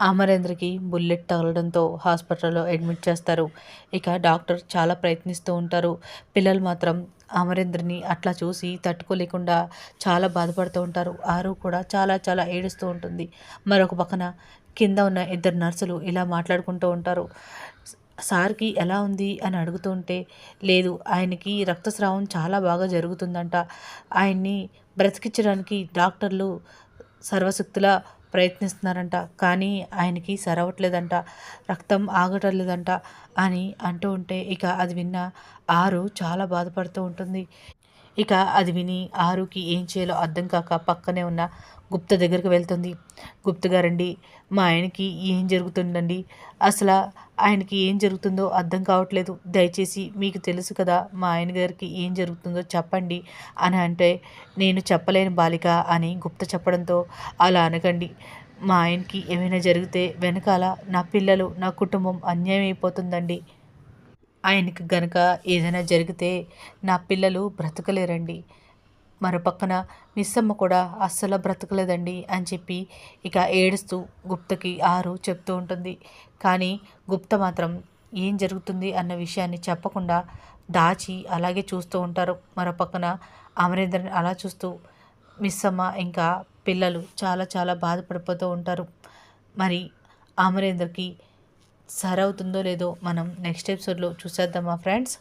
అమరేంద్రకి bullet తగలడంతో హాస్పిటల్లో admit చేస్తారు. ఇక డాక్టర్ చాలా ప్రయత్నిస్తూ ఉంటారు. పిల్లలు మాత్రం అమరేంద్రని అట్లా చూసి తట్టుకోలేకుండా చాలా బాధపడుతూ ఉంటారు. ఆరు కూడా చాలా చాలా ఏడుస్తూ ఉంటుంది. మరొక పక్కన కింద ఉన్న ఇద్దరు నర్సులు ఇలా మాట్లాడుకుంటూ ఉంటారు. సార్కి ఎలా ఉంది? అని అడుగుతుంటే లేదు ఆయనకి రక్తస్రావం చాలా బాగా జరుగుతుందంట. ఆయన్ని బ్రతికించడానికి డాక్టర్లు సర్వశక్తుల ప్రయత్నిస్తున్నారంట. కానీ ఆయనకి సరవట్లేదంట రక్తం ఆగటం లేదంట అని అంటూ ఉంటే ఇక అది విన్న ఆరు చాలా బాధపడుతూ ఉంటుంది. ఇక అది విని ఆరుకి ఏం చేయాలో అర్థం కాక పక్కనే ఉన్న గుప్త దగ్గరికి వెళ్తుంది. గుప్త గారండి మా ఆయనకి ఏం జరుగుతుందండి? అసలు ఆయనకి ఏం జరుగుతుందో అర్థం కావట్లేదు. దయచేసి మీకు తెలుసు కదా మా ఆయన గారికి ఏం జరుగుతుందో చెప్పండి అని అంటే నేను చెప్పలేని బాలిక అని గుప్త చెప్పడంతో అలా అనకండి. మా ఆయనకి ఏమైనా జరిగితే వెనకాల నా పిల్లలు నా కుటుంబం అన్యాయం అయిపోతుందండి ఆయనకి గనక ఏదైనా జరిగితే నా పిల్లలు బ్రతకలేరండి. మరోపక్కన మిస్సమ్మ కూడా అస్సలు బ్రతకలేదండి అని చెప్పి ఇక ఏడుస్తూ గుప్తకి ఆరు చెప్తూ ఉంటుంది. కానీ గుప్త మాత్రం ఏం జరుగుతుంది అన్న విషయాన్ని చెప్పకుండా దాచి అలాగే చూస్తూ ఉంటారు. మరోపక్కన అమరేంద్రని అలా చూస్తూ మిస్సమ్మ ఇంకా పిల్లలు చాలా చాలా బాధపడిపోతూ ఉంటారు. మరి అమరేంద్రకి సరవుతుందో లేదో మనం నెక్స్ట్ ఎపిసోడ్లో చూసేద్దామా ఫ్రెండ్స్